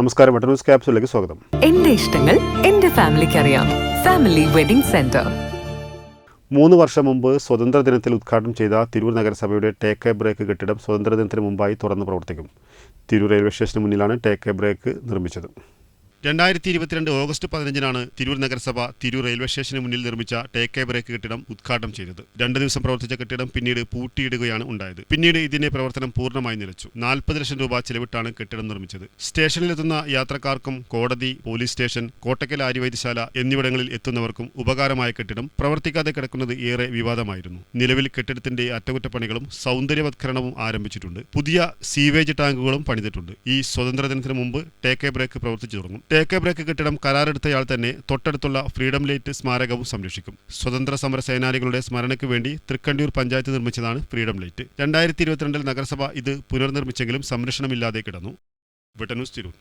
നമസ്കാരം. വെട്ടനൂസ് ക്യാപ്സൂലിലേക്ക് ക്യാപ്സിലേക്ക് സ്വാഗതം. എന്റെ ഇഷ്ടങ്ങൾ എന്റെ ഫാമിലിക്ക് അറിയാം ഫാമിലി വെഡിംഗ് സെന്റർ. മൂന്ന് വർഷം മുമ്പ് സ്വതന്ത്ര ദിനത്തിൽ ഉദ്ഘാടനം ചെയ്ത തിരൂർ നഗരസഭയുടെ ടേക്ക് എ ബ്രേക്ക് കെട്ടിടം സ്വതന്ത്ര ദിനത്തിന് മുമ്പായി തുറന്ന് പ്രവർത്തിക്കും. തിരൂർ റെയിൽവേ സ്റ്റേഷന് മുന്നിലാണ് ടേക്ക് എ ബ്രേക്ക് നിർമ്മിച്ചത്. രണ്ടായിരത്തി ഇരുപത്തിരണ്ട് ഓഗസ്റ്റ് പതിനഞ്ചിനാണ് തിരൂർ നഗരസഭ തിരൂർ റെയിൽവേ സ്റ്റേഷന് മുന്നിൽ നിർമ്മിച്ച ടേക്ക് എ ബ്രേക്ക് കെട്ടിടം ഉദ്ഘാടനം ചെയ്തത്. രണ്ട് ദിവസം പ്രവർത്തിച്ച കെട്ടിടം പിന്നീട് പൂട്ടിയിടുകയാണ് ഉണ്ടായത്. പിന്നീട് ഇതിന്റെ പ്രവർത്തനം പൂർണമായി നിലച്ചു. നാൽപ്പത് ലക്ഷം രൂപ ചെലവിട്ടാണ് കെട്ടിടം നിർമ്മിച്ചത്. സ്റ്റേഷനിലെത്തുന്ന യാത്രക്കാർക്കും കോടതി പോലീസ് സ്റ്റേഷൻ കോട്ടക്കൽ ആര്യവൈദ്യശാല എന്നിവിടങ്ങളിൽ എത്തുന്നവർക്കും ഉപകാരമായ കെട്ടിടം പ്രവർത്തിക്കാതെ കിടക്കുന്നത് ഏറെ വിവാദമായിരുന്നു. നിലവിൽ കെട്ടിടത്തിന്റെ അറ്റകുറ്റപ്പണികളും സൗന്ദര്യവത്കരണവും ആരംഭിച്ചിട്ടുണ്ട്. പുതിയ സീവേജ് ടാങ്കുകളും പണിതിട്ടുണ്ട്. ഈ സ്വതന്ത്ര ദിനത്തിന് മുമ്പ് ടേക്ക് എ ബ്രേക്ക് പ്രവർത്തിച്ചു തുടങ്ങും. ടേക്ക് ബ്രേക്ക് കെട്ടിടം കരാറെടുത്തയാൾ തന്നെ തൊട്ടടുത്തുള്ള ഫ്രീഡം ലൈറ്റ് സ്മാരകവും സംരക്ഷിക്കും. സ്വതന്ത്ര സമര സേനാനികളുടെ സ്മരണയ്ക്ക് വേണ്ടി തൃക്കണ്ടിയൂർ പഞ്ചായത്ത് നിർമ്മിച്ചതാണ് ഫ്രീഡം ലൈറ്റ് രണ്ടായിരത്തി ഇരുപത്തിരണ്ടിൽ നഗരസഭ ഇത് പുനർനിർമ്മിച്ചെങ്കിലും സംരക്ഷണമില്ലാതെ കിടന്നു. വെട്ടന്യൂസ് തിരൂർ.